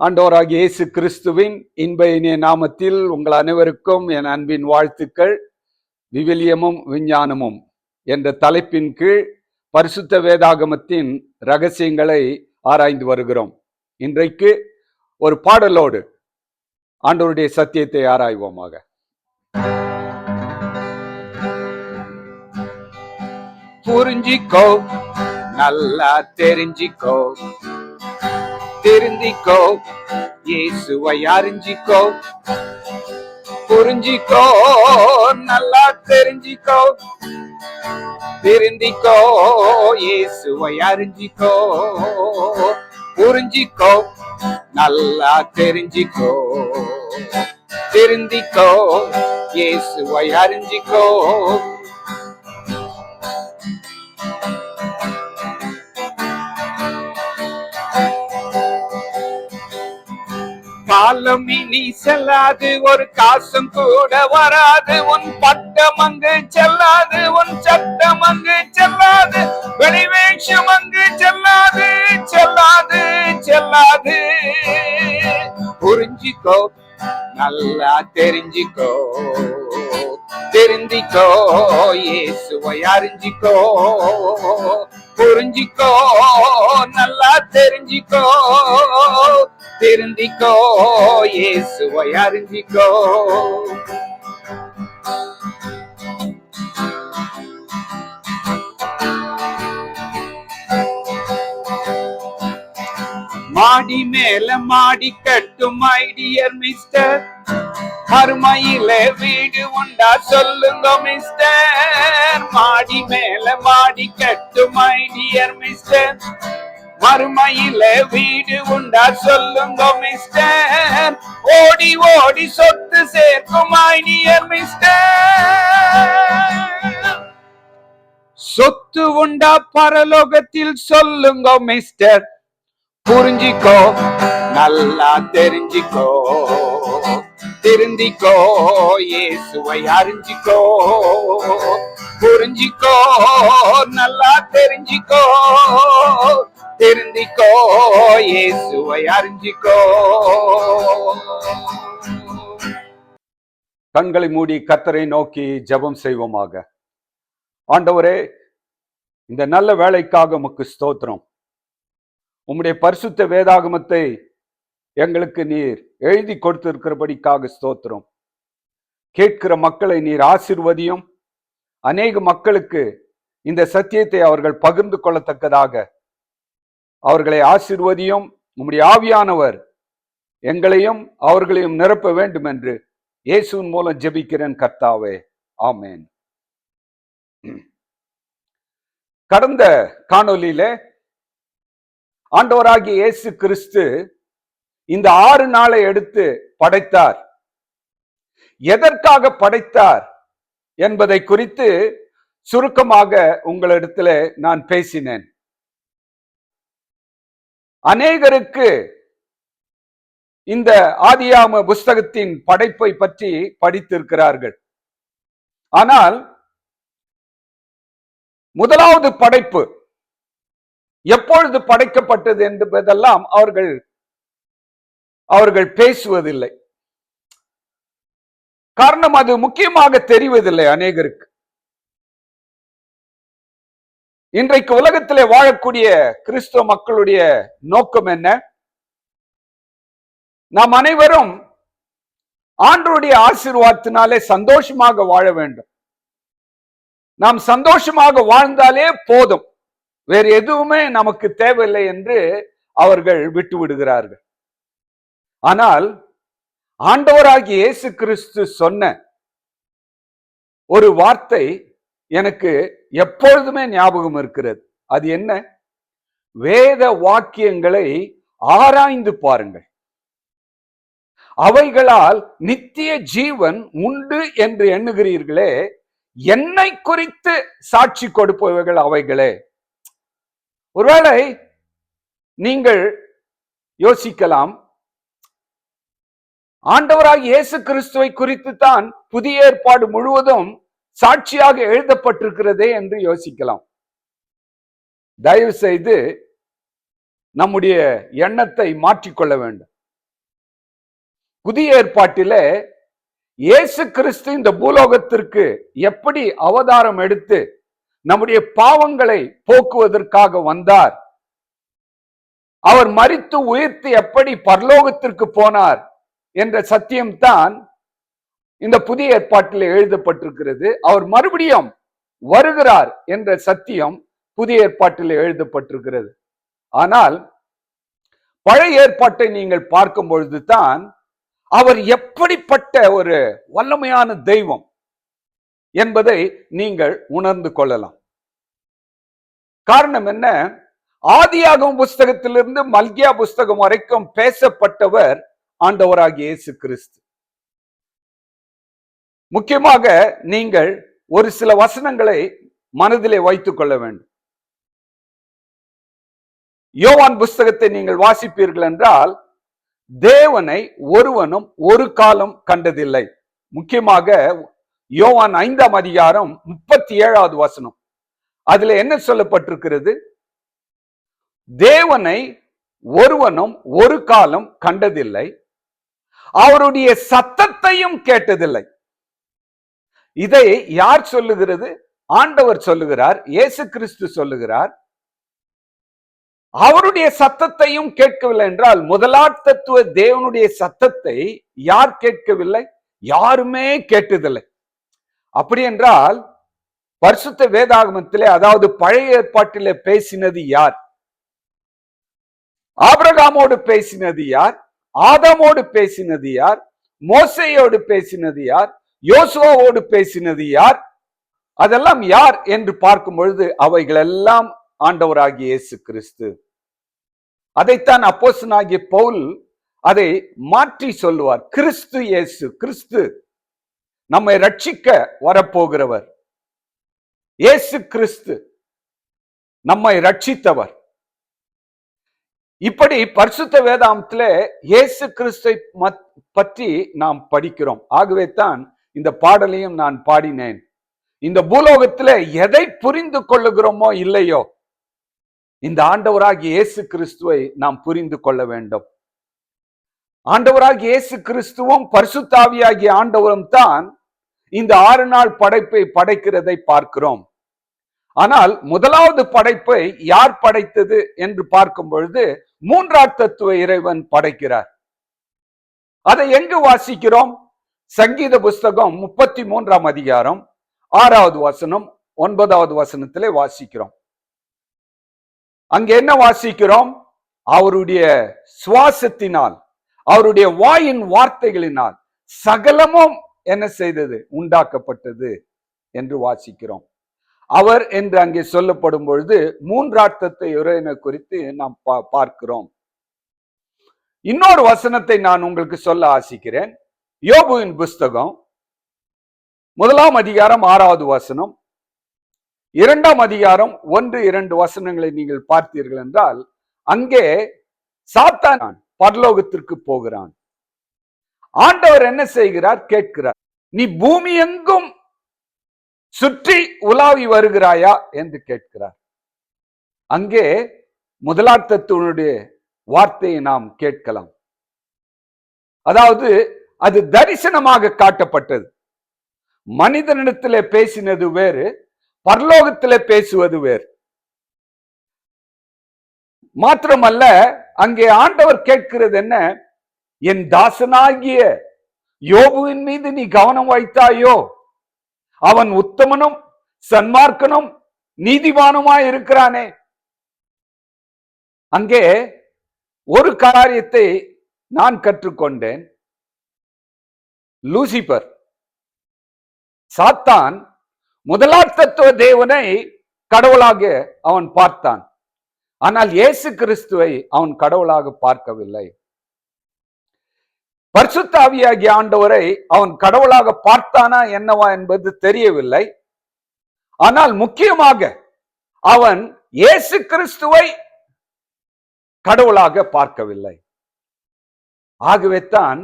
ஆண்டோராக இயேசு கிறிஸ்துவின் இன்ப இனிய நாமத்தில் உங்கள் அனைவருக்கும் என் அன்பின் வாழ்த்துக்கள் விவிலியமும் விஞ்ஞானமும். என்ற தலைப்பின் கீழ் பரிசுத்த வேதாகமத்தின் ரகசியங்களை ஆராய்ந்து வருகிறோம். இன்றைக்கு ஒரு பாடலோடு ஆண்டோருடைய சத்தியத்தை ஆராய்வோமாக. புரிஞ்சிக்கோ நல்லா தெரிஞ்சிக்கோ. திருந்திக்கோ இயேசுவை அறிஞ்சிக்கோ. புரிஞ்சிக்கோ நல்லா தெரிஞ்சிக்கோ. திருந்திக்கோ இயேசுவை அறிஞ்சிக்கோ. புரிஞ்சிக்கோ நல்லா தெரிஞ்சிக்கோ. திருந்திக்கோ இயேசுவை அறிஞ்சிக்கோ. காலம் இனி செல்லாது ஒரு காசும் கூட வராது. உன் பட்டம் அங்கு செல்லாது உன் சட்டம் அங்கு செல்லாது. வெளிவேஷம் அங்கு செல்லாது செல்லாது செல்லாது. புரிஞ்சிக்கோ நல்லா தெரிஞ்சிக்கோ. தெரிந்திக்கோ இயேசுவை அறிஞ்சிக்கோ. புரிஞ்சிக்கோ நல்லா தெரிஞ்சிக்கோ. திருந்திக்கோ இயேசுவை அறிஞ்சிக்கோ. மாடி மேல மாடி கட்டும் ஐடியர் மிஸ்டர். மறுமையில வீடு உண்டா சொல்லுங்க மிஸ்டர். மாடி மேல மாடி கட்டும் ஐடியர் மிஸ்டர். மறுமையில வீடு உண்டா சொல்லுங்க மிஸ்டர் ஓடி ஓடி சொத்து சேர்க்கும் ஐடியர் மிஸ்டர் சொத்து உண்டா பரலோகத்தில் சொல்லுங்க மிஸ்டர் புரிஞ்சிக்கோ நல்லா தெரிஞ்சிக்கோ. திருந்திக்கோ இயேசுவை அறிஞ்சிக்கோ. புரிஞ்சிக்கோ நல்லா தெரிஞ்சிக்கோ. திருந்திக்கோ இயேசுவை அறிஞ்சிக்கோ கண்களை மூடி கத்தரை நோக்கி ஜெபம் செய்வோமாக ஆண்டவரே இந்த நல்ல வேலைக்காக உமக்கு ஸ்தோத்திரம். உம்முடைய பரிசுத்த வேதாகமத்தை எங்களுக்கு நீர் எழுதி கொடுத்திருக்கிறபடிக்காக ஸ்தோத்திரம். கேட்கிற மக்களை நீர் ஆசிர்வதியும். அநேக மக்களுக்கு இந்த சத்தியத்தை அவர்கள் பகிர்ந்து கொள்ளத்தக்கதாக அவர்களை ஆசிர்வதியும் உம்முடைய ஆவியானவர் எங்களையும் அவர்களையும் நிரப்ப வேண்டும் என்று இயேசுவின் மூலம் ஜெபிக்கிறேன் கர்த்தாவே. ஆமேன். கடந்த காணொலியில ஆண்டவராகிய இயேசு கிறிஸ்து இந்த ஆறு நாளை எடுத்து படைத்தார். எதற்காக படைத்தார் என்பதை குறித்து சுருக்கமாக உங்களிடத்துல நான் பேசினேன். அநேகருக்கு இந்த ஆதியாம புஸ்தகத்தின் படைப்பை பற்றி படித்திருக்கிறார்கள். ஆனால் முதலாவது படைப்பு எப்பொழுது படைக்கப்பட்டது என்பதெல்லாம் அவர்கள் அவர்கள் பேசுவதில்லை. காரணம் அது முக்கியமாக தெரிவதில்லை அநேகருக்கு. இன்றைக்கு உலகத்திலே வாழக்கூடிய கிறிஸ்துவ மக்களுடைய நோக்கம் என்ன? நாம் அனைவரும் ஆண்டருடைய ஆசீர்வாதத்தினாலே சந்தோஷமாக வாழ வேண்டும். நாம் சந்தோஷமாக வாழ்ந்தாலே போதும். வேறு எதுவுமே நமக்கு தேவையில்லை என்று அவர்கள் விட்டு விடுகிறார்கள். ஆனால் ஆண்டவராகிய இயேசு கிறிஸ்து சொன்ன ஒரு வார்த்தை எனக்கு எப்பொழுதுமே ஞாபகம் இருக்கிறது. அது என்ன? வேத வாக்கியங்களை ஆராய்ந்து பாருங்கள். அவைகளால் நித்திய ஜீவன் உண்டு என்று எண்ணுகிறீர்களே என்னை குறித்து சாட்சி கொடுப்பவர்கள் அவைகளே. ஒருவேளை நீங்கள் யோசிக்கலாம் ஆண்டவராக இயேசு கிறிஸ்துவை குறித்து தான் புதிய ஏற்பாடு முழுவதும் சாட்சியாக எழுதப்பட்டிருக்கிறதே என்று யோசிக்கலாம். தயவு செய்து நம்முடைய எண்ணத்தை மாற்றிக்கொள்ள வேண்டும். புதிய ஏற்பாட்டிலே இயேசு கிறிஸ்து இந்த பூலோகத்திற்கு எப்படி அவதாரம் எடுத்து நம்முடைய பாவங்களை போக்குவதற்காக வந்தார்? அவர் மறித்து உயிர்த்து எப்படி பரலோகத்திற்கு போனார்? என்ற சத்தியம்தான் இந்த புதிய ஏற்பாட்டில் எழுதப்பட்டிருக்கிறது. அவர் மறுபடியும் வருகிறார் என்ற சத்தியம் புதிய ஏற்பாட்டில் எழுதப்பட்டிருக்கிறது. ஆனால் பழைய ஏற்பாட்டை நீங்கள் பார்க்கும் பொழுதுதான் அவர் எப்படிப்பட்ட ஒரு வல்லமையான தெய்வம் என்பதை நீங்கள் உணர்ந்து கொள்ளலாம். காரணம் என்ன? ஆதியாகும் புஸ்தகத்திலிருந்து மல்கியா புஸ்தகம் வரைக்கும் பேசப்பட்டவர் ஆண்டவராகிய இயேசு கிறிஸ்து. முக்கியமாக நீங்கள் ஒரு சில வசனங்களை மனதிலே வைத்துக் கொள்ள வேண்டும். யோவான் புஸ்தகத்தை நீங்கள் வாசிப்பீர்கள் என்றால் தேவனை ஒருவனும் ஒரு காலம் கண்டதில்லை. முக்கியமாக யோவான் ஐந்தாம் அதிகாரம் முப்பத்தி ஏழாவது வசனம். அதுல என்ன சொல்லப்பட்டிருக்கிறது? தேவனை ஒருவனும் ஒரு காலம் கண்டதில்லை. அவருடைய சத்தத்தையும் கேட்டதில்லை. இதை யார் சொல்லுகிறது? ஆண்டவர் சொல்லுகிறார் இயேசு கிறிஸ்து சொல்லுகிறார். அவருடைய சத்தத்தையும் கேட்கவில்லை என்றால் முதலாட்டத்துவ தேவனுடைய சத்தத்தை யார் கேட்கவில்லை? யாருமே கேட்டதில்லை. அப்படி என்றால் பரிசுத்த வேதாகமத்திலே அதாவது பழைய ஏற்பாட்டிலே பேசினது யார்? ஆபிரகாமோடு பேசினது யார்? ஆதமோடு பேசினது யார்? மோசையோடு பேசினது யார்? யோசுவாவோடு பேசினது யார்? அதெல்லாம் யார் என்று பார்க்கும் பொழுது அவைகளெல்லாம் ஆண்டவராகிய இயேசு கிறிஸ்து. அதைத்தான் அப்போசனாகிய பவுல் அதை மாற்றி சொல்லுவார். கிறிஸ்து இயேசு கிறிஸ்து நம்மை ரட்சிக்க வரப்போகிறவர். இயேசு கிறிஸ்து நம்மை ரட்சித்தவர் இப்படி பரிசுத்த வேதாந்தத்திலே இயேசு கிறிஸ்தை பற்றி நாம் படிக்கிறோம். ஆகவே தான் இந்த பாடலையும் நான் பாடினேன். இந்த பூலோகத்துல எதை புரிந்து கொள்ளுகிறோமோ இல்லையோ இந்த ஆண்டவராகிய இயேசு கிறிஸ்துவை நாம் புரிந்து கொள்ள வேண்டும். ஆண்டவராகிய இயேசு கிறிஸ்துவும் பரிசுத்தாவியாகிய ஆண்டவரும் தான் இந்த ஆறு நாள் படைப்பை படைக்கிறதை பார்க்கிறோம். ஆனால் முதலாவது படைப்பை யார் படைத்தது என்று பார்க்கும் பொழுது மூன்றாம் தத்துவ இறைவன் படைக்கிறார். அதை எங்கு வாசிக்கிறோம்? சங்கீத புஸ்தகம் முப்பத்தி மூன்றாம் அதிகாரம் ஆறாவது வசனம் ஒன்பதாவது வசனத்திலே வாசிக்கிறோம். அங்க என்ன வாசிக்கிறோம்? அவருடைய சுவாசத்தினால் அவருடைய வாயின் வார்த்தைகளினால் சகலமும் என்ன செய்தது? உண்டாக்கப்பட்டது என்று வாசிக்கிறோம். அவர் என்று அங்கே சொல்லப்படும் பொழுது மூன்றார்த்தத்தை உரையின குறித்து நாம் பார்க்கிறோம். இன்னொரு வசனத்தை நான் உங்களுக்கு சொல்ல ஆசிக்கிறேன். யோபுவின் புஸ்தகம் முதலாம் அதிகாரம் ஆறாவது வசனம். இரண்டாம் அதிகாரம் ஒன்று இரண்டு வசனங்களை நீங்கள் பார்த்தீர்கள் என்றால் அங்கே சாத்தான் பரலோகத்திற்கு போகிறான். ஆண்டவர் என்ன செய்கிறார்? கேட்கிறார் நீ பூமி எங்கும் சுற்றி உலாவி வருகிறாயா? என்று கேட்கிறார். அங்கே முதலாட்டத்தினுடைய வார்த்தையை நாம் கேட்கலாம். அதாவது அது தரிசனமாக காட்டப்பட்டது. மனிதனிடத்தில் பேசினது வேறு பரலோகத்தில் பேசுவது வேறு. மாத்திரமல்ல அங்கே ஆண்டவர் கேட்கிறது என்ன? என் தாசனாகிய யோபுவின் மீது நீ கவனம் வைத்தாயோ? அவன் உத்தமனும் சன்மார்க்கனும் நீதிமானுமாய் இருக்கிறானே. அங்கே ஒரு காரியத்தை நான் கற்றுக்கொண்டேன். லூசிபர். சாத்தான் முதலாத்தத்துவ தேவனை கடவுளாக அவன் பார்த்தான். ஆனால் இயேசு கிறிஸ்துவை அவன் கடவுளாக பார்க்கவில்லை. பர்சுத்தாவியாகிய ஆண்டவரை அவன் கடவுளாக பார்த்தானா என்னவா என்பது தெரியவில்லை. ஆனால் முக்கியமாக அவன் இயேசு கிறிஸ்துவை கடவுளாக பார்க்கவில்லை. ஆகவே தான்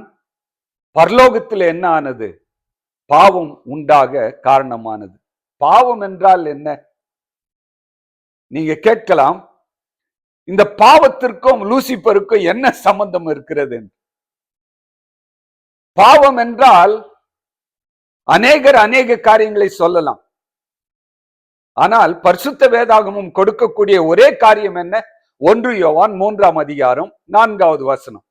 பரலோகத்தில் என்ன ஆனது? பாவம் உண்டாக காரணமானது. பாவம் என்றால் என்ன? நீங்க கேட்கலாம். இந்த பாவத்திற்கும் லூசிபருக்கும் என்ன சம்பந்தம் இருக்கிறது? பாவம் என்றால் அநேகர் அநேக காரியங்களை சொல்லலாம். ஆனால் பரிசுத்த வேதாகமும் கொடுக்கக்கூடிய ஒரே காரியம் என்ன? ஒன்று யோவான் மூன்றாம் அதிகாரம் நான்காவது வசனம்.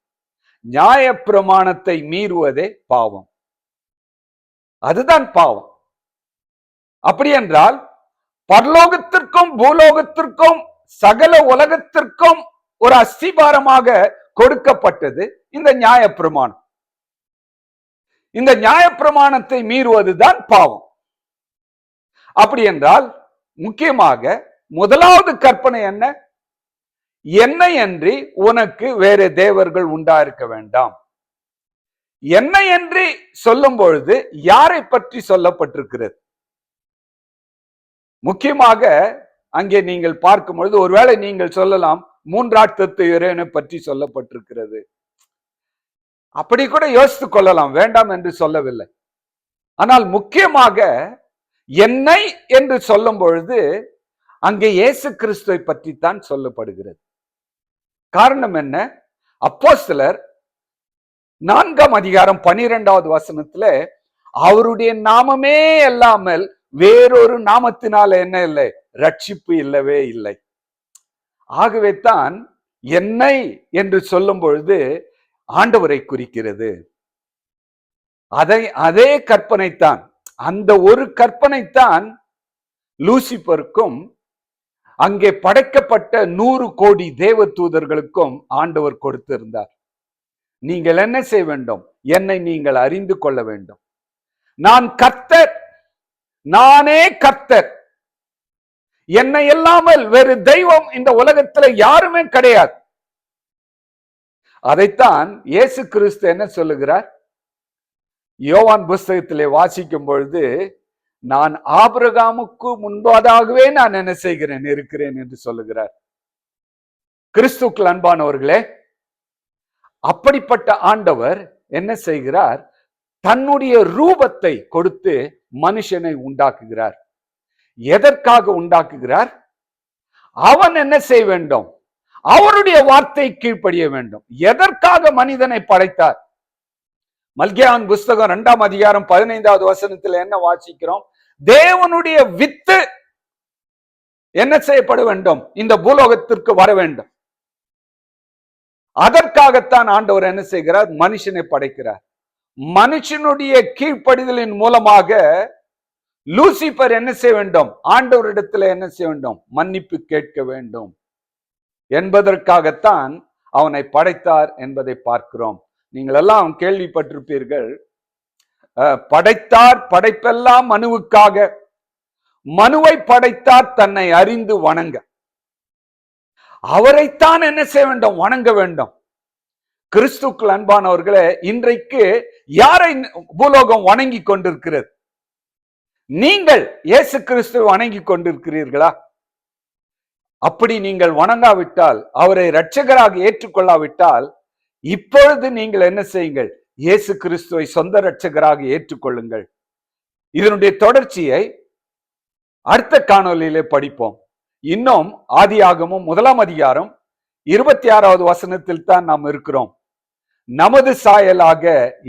நியாய பிரமாணத்தை மீறுவதே பாவம். அதுதான் பாவம். அப்படி என்றால் பரலோகத்திற்கும் பூலோகத்திற்கும் சகல உலகத்திற்கும் ஒரு அஸ்திபாரமாக கொடுக்கப்பட்டது இந்த நியாய பிரமாணம் இந்த நியாய பிரமாணத்தை மீறுவதுதான் பாவம். அப்படி என்றால் முக்கியமாக முதலாவது கற்பனை என்ன? என்னை அன்றி உனக்கு வேற தேவர்கள் உண்டா இருக்க வேண்டாம். என்னை என்று சொல்லும் பொழுது யாரை பற்றி சொல்லப்பட்டிருக்கிறது? முக்கியமாக அங்கே நீங்கள் பார்க்கும் பொழுது ஒருவேளை நீங்கள் சொல்லலாம் மூன்றாட்டத்து இறைவனை பற்றி சொல்லப்பட்டிருக்கிறது. அப்படி கூட யோசித்து கொள்ளலாம் வேண்டாம் என்று சொல்லவில்லை. ஆனால் முக்கியமாக என்னை என்று சொல்லும் பொழுது அங்கே இயேசு கிறிஸ்துவை பற்றி தான் சொல்லப்படுகிறது. காரணம் என்ன? அப்போ சிலர் நான்காம் அதிகாரம் பனிரெண்டாவது வசனத்துல அவருடைய நாமமே அல்லாமல் வேறொரு நாமத்தினால என்ன இல்லை? ரட்சிப்பு இல்லவே இல்லை. ஆகவே தான் என்னை என்று சொல்லும் பொழுது ஆண்டவரை குறிக்கிறது. அதை அதே கற்பனைத்தான். அந்த ஒரு கற்பனைத்தான் லூசிபருக்கும் அங்கே படைக்கப்பட்ட நூறு கோடி தேவ தூதர்களுக்கும் ஆண்டவர் கொடுத்திருந்தார். நீங்கள் என்ன செய்ய வேண்டும்? என்னை நீங்கள் அறிந்து கொள்ள வேண்டும். நான் கர்த்தர். நானே கர்த்தர். என்னை இல்லாமல் வேறு தெய்வம் இந்த உலகத்துல யாருமே கிடையாது. அதைத்தான் இயேசு கிறிஸ்து என்ன சொல்லுகிறார்? யோவான் புஸ்தகத்திலே வாசிக்கும் பொழுது நான் ஆபிரகாமுக்கு முன்பதாகவே நான் என்ன செய்கிறேன் இருக்கிறேன் என்று சொல்லுகிறார். கிறிஸ்துக்கள் அன்பானவர்களே அப்படிப்பட்ட ஆண்டவர் என்ன செய்கிறார்? தன்னுடைய ரூபத்தை கொடுத்து மனுஷனை உண்டாக்குகிறார். எதற்காக உண்டாக்குகிறார்? அவன் என்ன செய்ய வேண்டும்? அவருடைய வார்த்தை கீழ்ப்படிய வேண்டும். எதற்காக மனிதனை படைத்தார்? மல்கியான் புஸ்தகம் இரண்டாம் அதிகாரம் பதினைந்தாவது வசனத்துல என்ன வாசிக்கிறோம்? தேவனுடைய வித்து என்ன செய்யப்பட வேண்டும்? இந்த பூலோகத்திற்கு வர வேண்டும். அதற்காகத்தான் ஆண்டவர் என்ன செய்கிறார்? மனுஷனை படைக்கிறார். மனுஷனுடைய கீழ்ப்படிதலின் மூலமாக லூசிபர் என்ன செய்ய வேண்டும்? ஆண்டவரிடத்துல என்ன செய்ய வேண்டும்? மன்னிப்பு கேட்க வேண்டும். என்பதற்காகத்தான் அவனை படைத்தார் என்பதை பார்க்கிறோம். நீங்கள் எல்லாம் கேள்விப்பட்டிருப்பீர்கள் படைத்தார் படைப்பெல்லாம் மனுவுக்காக. மனுவை படைத்தார் தன்னை அறிந்து வணங்க. அவரைத்தான் என்ன செய்ய வேண்டும்? வணங்க வேண்டும். கிறிஸ்துக்கள் அன்பானவர்களே இன்றைக்கு யாரை பூலோகம் வணங்கி கொண்டிருக்கிறது? நீங்கள் இயேசு கிறிஸ்துவை வணங்கி கொண்டிருக்கிறீர்களா? அப்படி நீங்கள் வணங்காவிட்டால் அவரை இரட்சகராக ஏற்றுக்கொள்ளாவிட்டால் இப்பொழுது நீங்கள் என்ன செய்யுங்கள்? இயேசு கிறிஸ்துவை சொந்த ரட்சகராக ஏற்றுக்கொள்ளுங்கள். இதனுடைய தொடர்ச்சியை அடுத்த காணொலியிலே படிப்போம். இன்னும் ஆதியாகமும் முதலாம் அதிகாரம் இருபத்தி ஆறாவது வசனத்தில் தான் நாம் இருக்கிறோம். நமது சாயலாக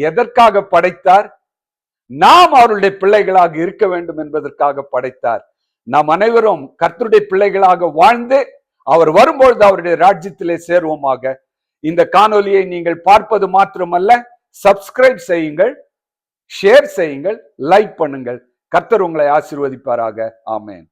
எதற்காக படைத்தார்? நாம் அவருடைய பிள்ளைகளாக இருக்க வேண்டும் என்பதற்காக படைத்தார். நாம் அனைவரும் கர்த்தருடைய பிள்ளைகளாக வாழ்ந்து அவர் வரும்பொழுது அவருடைய ராஜ்யத்திலே சேருவோமாக. இந்த காணொலியை நீங்கள் பார்ப்பது மாத்திரமல்ல சப்ஸ்கிரைப் செய்யுங்கள் ஷேர் செய்யுங்கள் லைக் பண்ணுங்கள். கர்த்தர் உங்களை ஆசீர்வதிப்பாராக. ஆமேன்.